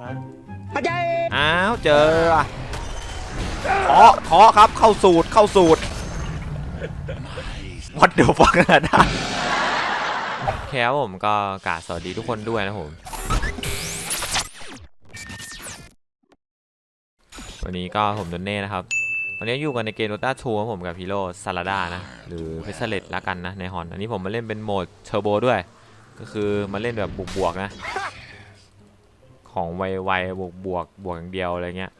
มาอ้าวเจออะเคาะเคาะครับเข้าสูตรเข้าสูตรวัดเดี๋ยวฟังนะได้แค่ผมก็กราบสวัสดีทุกคนด้วยนะผมวันนี้ก็ผมโดนเน่นะครับ วันนี้อยู่กันในเกมโ o ต้าทูผมกับพีโรซาลาดานะ หรือเพชรเลตละกันนะในฮอน อันนี้ผมมาเล่นเป็นโหมดเทอร์โบด้วย ก็คือมาเล่นแบบบวกๆนะ ของไวๆบวกบวกๆบวกอย่างเดียวอะไรเงี้ย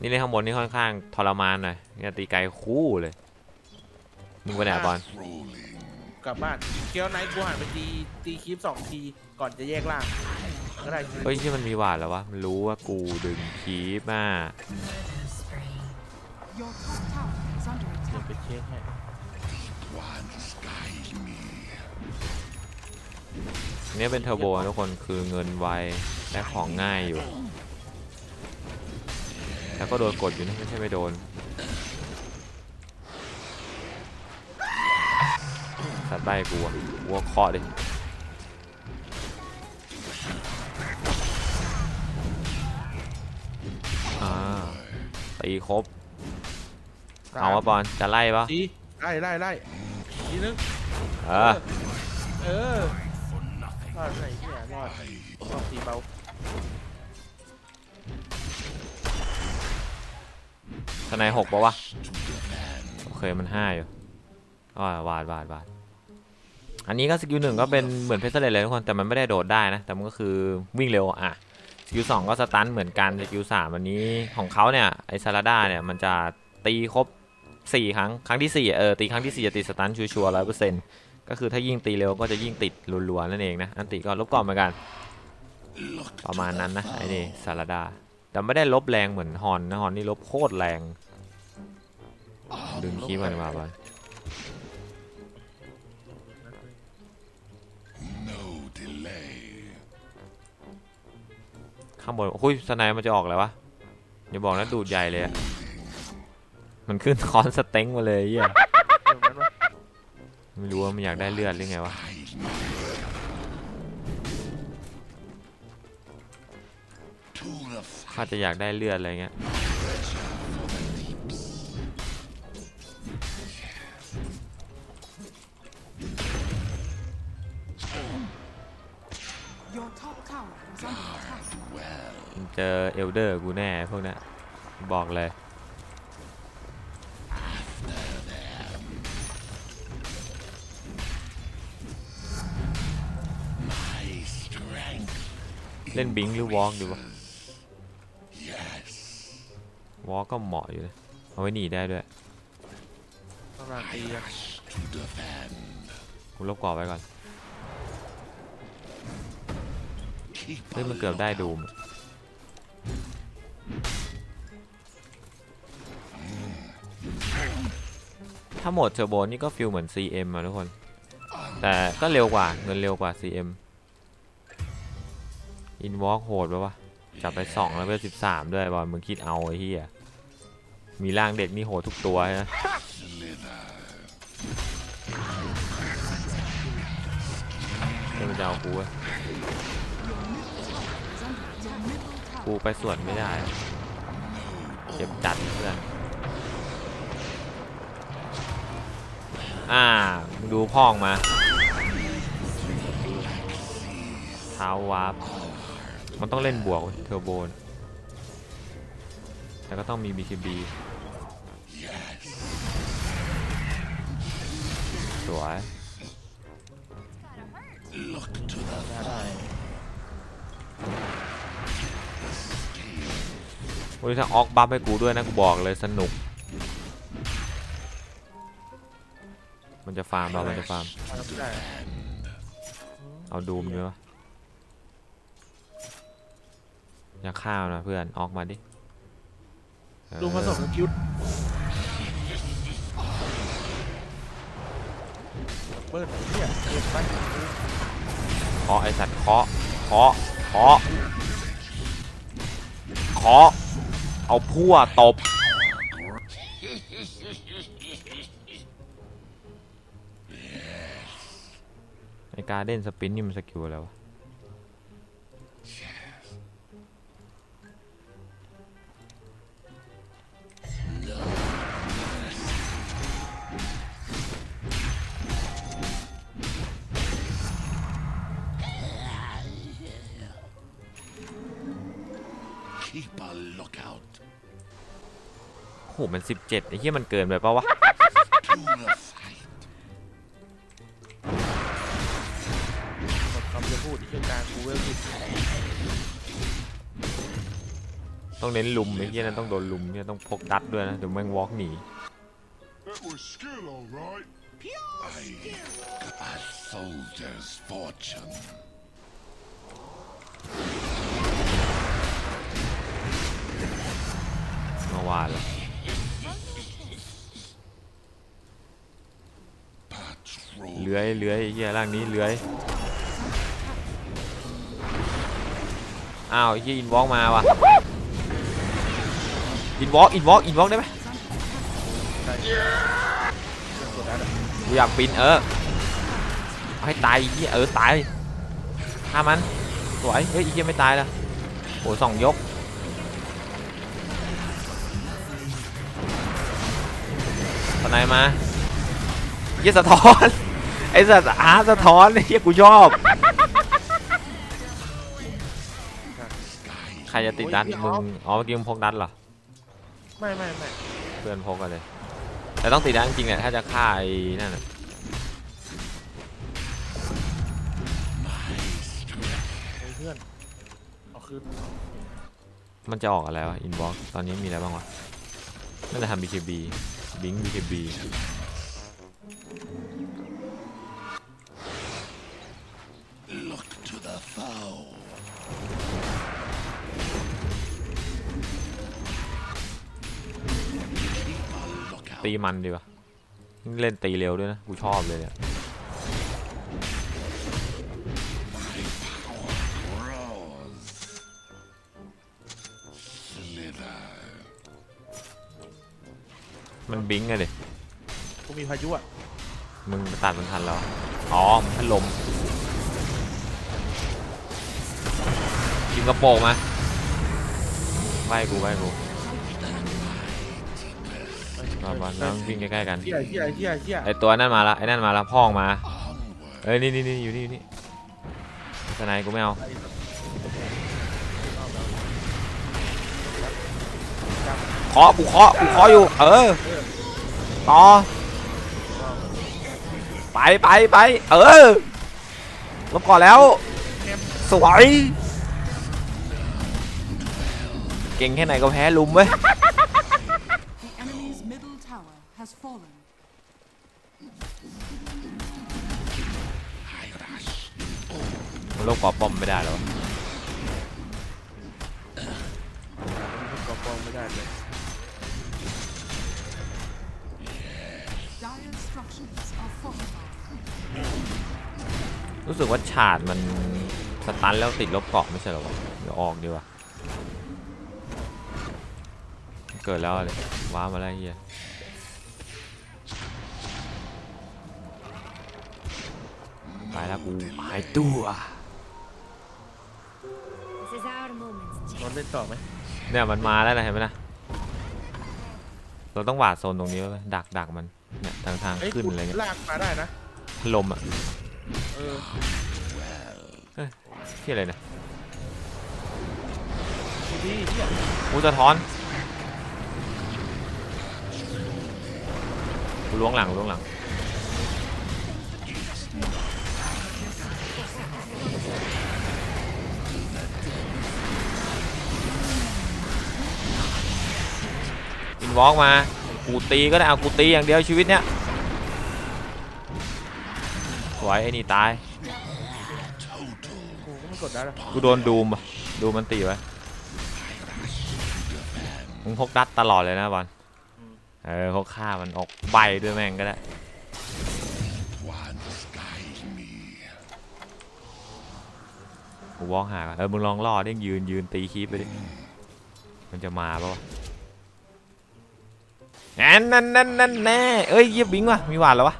นี่เล่นข้างบนนี่ค่อนข้างทรมานหน่อยเนี่ยตีไกลคู่เลยมึงไปไหนอะบอลกลับบ้านเคียวไนท์กูหันไปตีตีคลิปสองทีก่อนจะแยกล่างก็ได้เฮ้ยที่มันมีหวาดแล้ววะมันรู้ว่ากูดึงคีบมา Your top tower is under เดี๋ยว attack. ไปเช็คให้ นนี้เป็นเทอร์โบนะทุกคนคือเงินไวและของง่ายอยู่ แล้วก็โดนกดอยู่นะไม่ใช่ไม่โดนสัตว์ใบกูอะวัวเคาะดิอ่าตีครบ เอาวะบอลจะไล่ปะตีไล่ไล่ไล่ทีนึงเออ เออ รอดไหนเนี่ยรอดรอดตีเบาทนายหกปะวะ โอเคมันห้าอยู่อ๋อวาดวาดวาดอันนี้ก็สกิลหนึ่งก็เป็นเหมือนเพชรเลเลยทุกคน แต่มันไม่ได้โดดได้นะ แต่มันก็คือวิ่งเร็วอะสกิลสองก็สตันเหมือนกันสกิลสามอันนี้ของเขาเนี่ยไอซาลาด้าเนี่ยมันจะตีครบสี่ครั้งครั้งที่สี่เออตีครั้งที่สี่จะติดสตันชัวร์ร้อยเปอร์เซ็นต์ ก็คือถ้ายิ่งตีเร็วก็จะยิ่งติดรัวๆนั่นเองนะ อันติก็ลบก่อนเหมือนกัน ประมาณนั้นนะไอ้นี่ซาลาด้าแต่ไม่ได้ลบแรงเหมือนฮอนนะฮอนนี่ลบโคตรแรง ดึงคีมันมาบอลข้างบนโอ้ยสไนมันจะออกแล้ววะอย่าบอกนะดูดใหญ่เลยอะมันขึ้นคอนสเต็งมาเลยเยเดี๋ย ไม่รู้ว่ามันอยากได้เลือดหรือไงวะข้าจะอยากได้เลือดอะไรเงี้ย Your top tower is under attack. เจอเอลเดอร์กูแน่พวกเนี้ยบอกเลย เล่นบิงหรือวอล์กดีวะวอล์กก็เหมาะอยู่นะเอาไว้หนีได้ด้วยต้องการตีอะกูลบก่อไว้ก่อนเฮ้ยมันเกือบได้ดูมถ้าโหมดเทอร์โบนี่ก็ฟิลเหมือน CM อะทุกคน แต่ก็เร็วกว่าเงินเร็วกว่า CM อินวอล์กโหดปะวะจับไป2แล้วเป็น13ด้วยบอลมึงคิดเอาไอ้เหี้ยมีร่างเด็กนี่โหดทุกตัวนะเดี๋ยมันจะเอากูเว้ย Is under attack. กูไปสวนไม่ได้เจ็บจัดเพื่อนอ่ามึงดูพ่องมาเท้าวาร์ป มันต้องเล่นบวกเทอร์โบนแต่ก็ต้องมี BKB สวยได้ได้วันนี้ถ้าออกบัฟให้กูด้วยนะกูบอกเลยสนุก มันจะฟาร์มเรา มันจะฟาร์ม เอาดูมดีวะ อย่าข้าวนะเพื่อนออกมาดิเออดูผสมกับคิวเปิดไอ้เนี่ยเปิดไปเคาะไอสัตว์เคาะเคาะเคาะเคาะเอาพั่วตบ ไอการเด่นสปินนี่มันสกิลอะไรวะ โอ้โหมันสิบเจ็ดไอ้เหี้ยมันเกินไปปะวะหมดคำจะพูดที่เชื่ารกูเวลผิดต้องเน้นลุมไอ้เหี้ยนั้นต้องโดนลุมเนี่ยต้องพกดัดด้วยนะเดี๋ยวแม่งวอล์กหนี That was skill, all right. A soldier's fortune. เมื่อวานแล้ว เลื้อยเลื้อยไอ้เหี้ยร่างนี้เลื้อยอ้าวไอ้เหี้ยอินวอล์กมาว่ะอินวอล์กอินวอล์กอินวอล์กได้ไหมกูอยากบินเออให้ตายไอ้เหี้ยเออตายฆ่ามันสวยเฮ้ยไอ้เหี้ยไม่ตายล้วโอ้สองยกตอนไหนมาเหี้ยสะท้อน ไอ้สัตว์อาสะท้อนไอ้เหี้ยกูชอบ ใครจะติดดันมึง อ๋อเมื่อกี้มึงพกดันเหรอ ไม่ไม่ไม่เพื่อนพกกันเลย แต่ต้องติดดันจริงๆเนี่ยถ้าจะฆ่าไอ้นั่นน่ะไอ้เพื่อนเอาคืนมันจะออกอะไรวะ อินบ็อกตอนนี้มีอะไรบ้างวะ น่าจะทำ BKB บิง BKB ตีมันดีกว่าเล่นตีเร็วด้วยนะ กูชอบเลยเนี่ย Roars. Slither. มันบิงไงดิกูมีพายุอะ มึงตัดมันทันแล้ว อ๋อมันพัดลมกินกระโปรงมาใบกูใบกู มาบ้านน้องวิ่งใกล้ๆกันเที่ยเที่ยเที่ยเที่ยไอตัวนั่นมาละไอนั่นมาละพ่องมาเอ้ยนี่นี่นี่อยู่นี่อยู่นี่สไนกูไม่เอาเคาะกูเคาะกูเคาะอยู่ เออต่อไปไปไปเออลบก่อนแล้ว สวย เก่งแค่ไหนก็แพ้ลุมเว้ย มันลบก่อป้อมไม่ได้หรอกอบกองไม่ได้เลย รู้สึกว่าฉาดมันสตันแล้วติดลบเกาะไม่ใช่หรอวะเดี๋ยวออกดีกว่าเกิดแล้วเลยว้ามาแล้วไอ้เฮียไปแล้วกูหายตัว moment. นอนเล่นต่อไหมเนี่ยมันมาแล้วนะเห็นไหมนะเราต้องหวาดโซนตรงนี้ไว้ดักดักมันเนี่ยทางทางเอ้ยขึ้นกูอะไรเงี้ยลากมาได้นะพัดลมอะเออที่อะไรเนี่ยดีดีเที่ยกูจะท้อนกูล้วงหลังล้วงหลัง วอล์กมา กูตีก็ได้เอากูตีอย่างเดียวชีวิตเนี้ยสวยไอ้นี่ตาย กูก็ไม่กดดันอะกูโดนดูมอะดูมันตีไว้มึงพกดัดตลอดเลยนะบอลเออพกฆ่ามันออกใบด้วยแม่งก็ได้ กูวอล์กหาก่อนเออมึงลองล่อเด้งยืนยืนตีคีปไปดิ มันจะมาปะวะ นั่นนั่นนั่นนั่นแน่เอ้ยเยียบบิงว่ะมีหวานแล้ววะ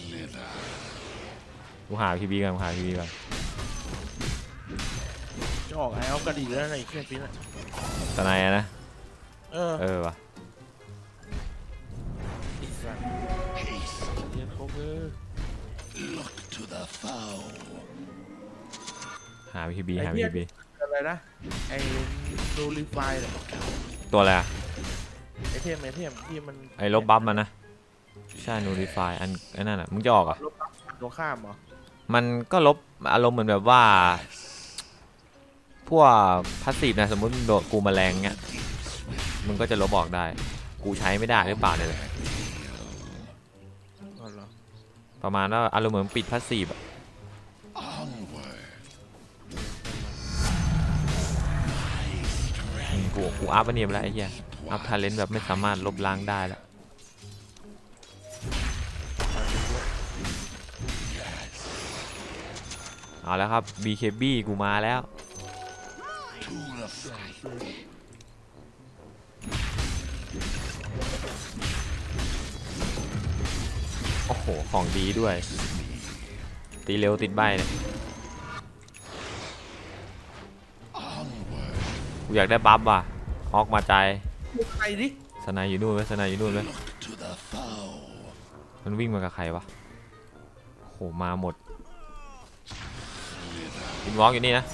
Slither. กูหาพีบีกันกูหาพีบีกันจะออกไอเอากระดิ่งแล้วในเครื่องฟินอะตอนไหนอะนะเออเออวะอีสัตว์ Haste. เรียนครบเลย Look to the foe. หา PB หาไอ้เหี้ย PB อะไรนะ ไอ้ดูรีไฟล์ตัวอะไรอะไอเทมไอเทมที่มันไอ้ลบบัฟมันนะใช่นูริฟายอันไอ้นั่นอะมึงจะออกอะ ลบบัฟตัวข้ามเหรอมันก็ลบอารมณ์เหมือนแบบว่า พวกพาสซีฟนะสมมติมึงโดนกูแมาแรงเงี้ยมึงก็จะลบออกได้ กูใช้ไม่ได้หรือเปล่าเนี่ยแหละอ๋อเหรอประมาณว่าอารมณ์เหมือนปิดพาสซีฟอะ อัพอันนี้ไปแล้วไอ้เหี้ยอัพทาเลนต์แบบไม่สามารถลบล้างได้แล้วเอาแล้วครับ BKB กูมาแล้วโอ้โห ของดีด้วย ตีเร็วติดใบเนี่ยกูอยากได้บัฟว่ะ ออกมาใจดูใครดิสนายอยู่นู่นไหมสนายอยู่นู่นไหม To the foe. มันวิ่งมากับใครวะโหมาหมดอินวอล์กอยู่นี่นะ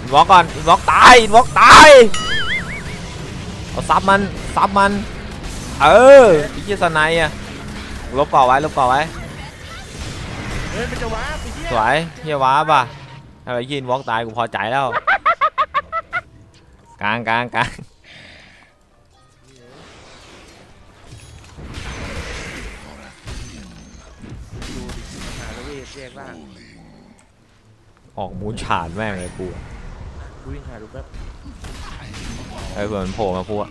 อินวอล์กก่อนอินวอล์กตายอินวอล์กตายเอาซับมันซับมันเออไอ้เหี้ยสนายอะลบเปล่าไว้ลบเปล่าไว้เฮ้ยมันจะว้าไปเหี้ยสวยเฮียว้าป่ะ ถ้าไปยินวอล์กตายกูพอใจแล้ว กลางกลางกลางดูดิหาแล้วเวทแยกล่างออกมูนฉาดแม่งเลยกูอะดูวิ่งหาดูแป๊บ ไอ้เผื่อมันโผล่มาพูอะ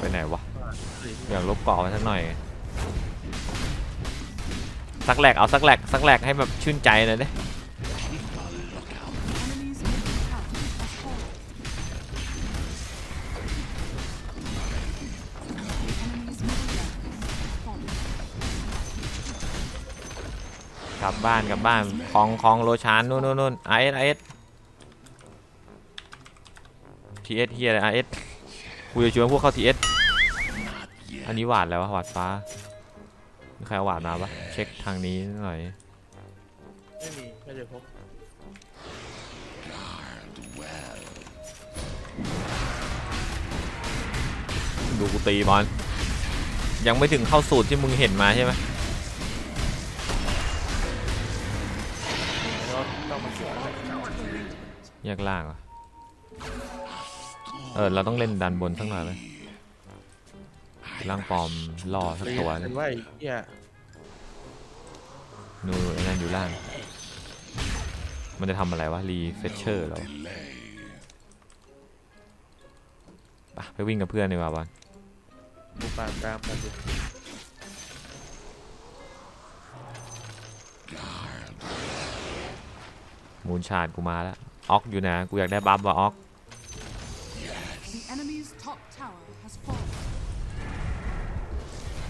ไปไหนวะเฮ้ยอยากลบเกาะมาสักหน่อยสักแหลกเอาสักแหลกสักแหลกให้แบบชื่นใจหน่อยดิกลับบ้านกลับบ้านคลองคลองโลชานนู่นนู่นนู่นไอเอสไอเอส ทีเอสเฮียอะไรไอเอสกูจะชวนพวกเข้าทีเอสอันนี้หวาดแล้ววะหวาดฟ้ามีใครเอาหวาดมาปะเช็คทางนี้หน่อยไม่มีไม่ได้พบ Guard well. ดูกูตีบอลยังไม่ถึงเข้าสูตรที่มึงเห็นมาใช่ไหมแล้วต้องมาเสียอะไรแยกล่างเหรอเออเราต้องเล่นดันบนสักหน่อยไหมล่างปลอมล่อสักตีตัวหกันึนงไว้เหี้ยนู่นไอ้นั่นอยู่ล่าง มันจะทำอะไรวะ รีเฟชเชอร์เหรอ Delay. ไปไปวิ่งกับเพื่อนดีกว่าบอลกูปามตามกันดูมูนชาร์ดกูมาแล้ว ออกอยู่นะ กูอยากได้บัฟว่ะออก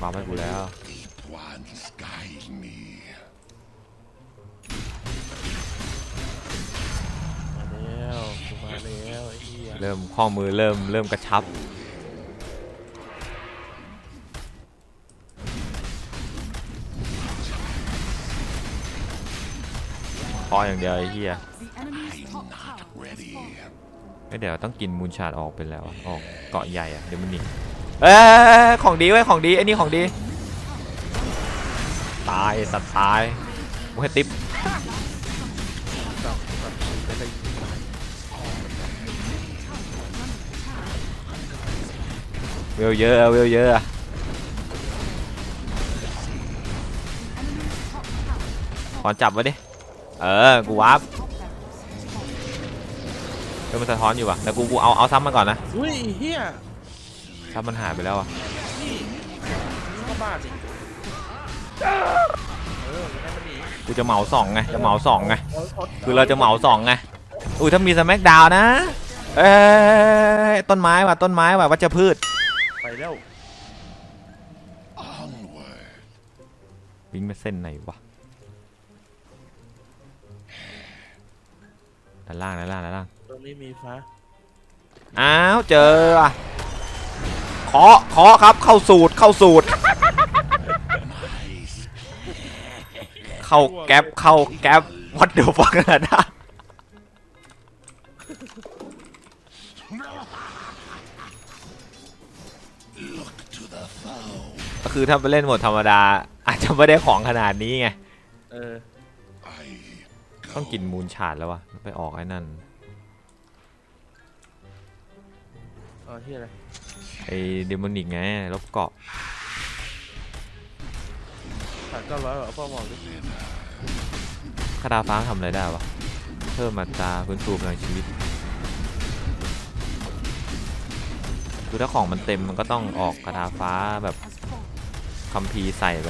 บัฟให้กูแล้ว Deep ones guide me. มาแล้วกูมาแล้วไอ้เหี้ยเริ่มข้อมือเริ่มเริ่มกระชับ พออย่างเดียวไอ้เหี้ย The enemy's top tower has Ready. fallen. เอ้ยเดี๋ยวต้องกินมูนชาร์ดออกเป็นแล้วอะออกเกาะใหญ่อะเดี๋ยวมันหนี เอ้ยของดีไว้ยของดีไอ้นี่ของดี ตายสัตว์ตายกูให้ติ๊บต้องแบบไปเวลเยอะเวลเยอะขอจับไว้ดิ เออ กูวาร์ป top barracks has fallen. เอมันสะท้อนอยู่ว่ะแต่กู กูเอา เอาซ้ำมันก่อนนะ อุ้ยเฮีย ซ้ำมันหายไปแล้วอะนี่เข้าบ้านดิเออมันให้มันหนีกูจะเหมาสองไงจะเหมาสองไงเอาเอาคือเราจะเหมาสองไงอุ้ยถ้ามีสแมกดาวนะเอ้ยต้นไม้ว่ะต้นไม้ว่ะวัชพืชไปแล้ว Onward. วิ่งไปเส้นไหนวะด้านล่างด้านล่างด้านล่างตรงนี้มีฟ้าอ้าวเจออะ เคาะเคาะครับ เข้าสูตรเข้าสูตร เข้าแก๊ปเข้าแก๊ปวัดเดือฟังนะ Look to the foe. ก็คือถ้าไปเล่นโหมดธรรมดา อาจจะไม่ได้ของขนาดนี้ไงเออ I ต้องกินมูลชาดแล้ววะไปออกไอ้นั่นเอาที่อะไร ไอ้เดมอนิกไงลบเกาะผ่านเก้าร้อยเหรอพ่อบอกดิคาดาฟ้าทำอะไรได้วะเพิ่มอัตราฟื้นฟูพลังชีวิตคือถ้าของมันเต็มมันก็ต้องออกกระดาฟ้าแบบ Has fallen. คัมภีร์ใส่ไป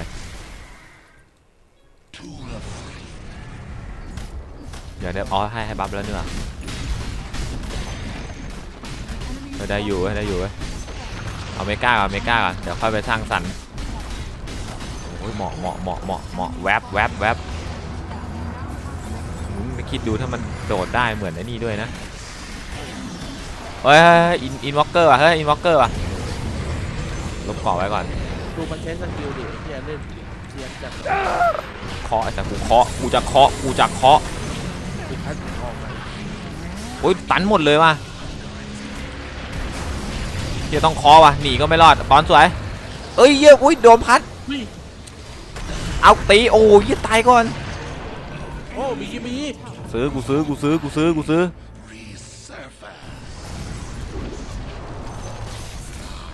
to the เดี๋ยวเดี๋ยวอ๋อให้ให้บัฟแล้วเนื้อ Enemies เออได้อยู่เว้ยได้อยู่เว้ย เอาเมกาก่อนเมกาก่อนเดี๋ยวค่อยไปสร้างสรรค์โอ้ยเหมาะเหมาะเหมาะเหมาะเหมาะแวบแวบแวบอืมไม่คิดดูถ้ามันโดดได้เหมือนไอ้นี่ด้วยนะเฮ้ยเฮ้ยเฮ้ยอินอินวอลเกอร์ว่ะเฮ้ยอินวอลเกอร์ว่ะลบเกาะไว้ก่อนดูมันใช้สกิลดิไอ้ที่เล่นเทียนจากเคาะไอ้สัตว์กูเคาะกูจะเคาะกูจะเคาะปิดพัดออกมาโอ้ยตันหมดเลยว่ะ เฮียต้องเคาะว่ะหนีก็ไม่รอดปอนสวย เอ้ยเหี้ยอุ้ยโดนพัดเฮ้ยเอาตีโอ้ยตายก่อนโอ้มีกี่มีซื้อกูซื้อกูซื้อกูซื้อกูซื้อ resurface.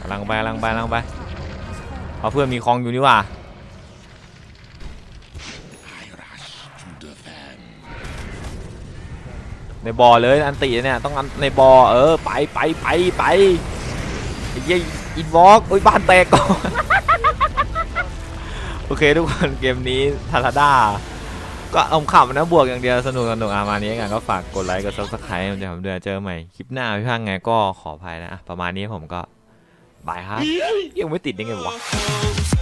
กำลังไปกำลังไปกำลังไปเอาเพื่อนมีคลองอยู่นี่ว่ะ I rush to defend. ในบ่อเลยอันติเนี่ยต้องอันในบ่อเออไปไปไปไปไอ้ เหี้ยอินวอล์กโอ้ยบ้านแตกก่อนโอเคทุกคนเกมนี้ทาราด้าก็เอาขำนะบวกอย่างเดียวสนุกสนุกอามานี้กันก็ฝากกดไลค์กดซับสไครต์มันจะผมเดือนเจอใหม่คลิปหน้าพี่พังไงก็ขออภัยนะอะประมาณนี้ผมก็บายครับยังไม่ติดได้ไงวะ Close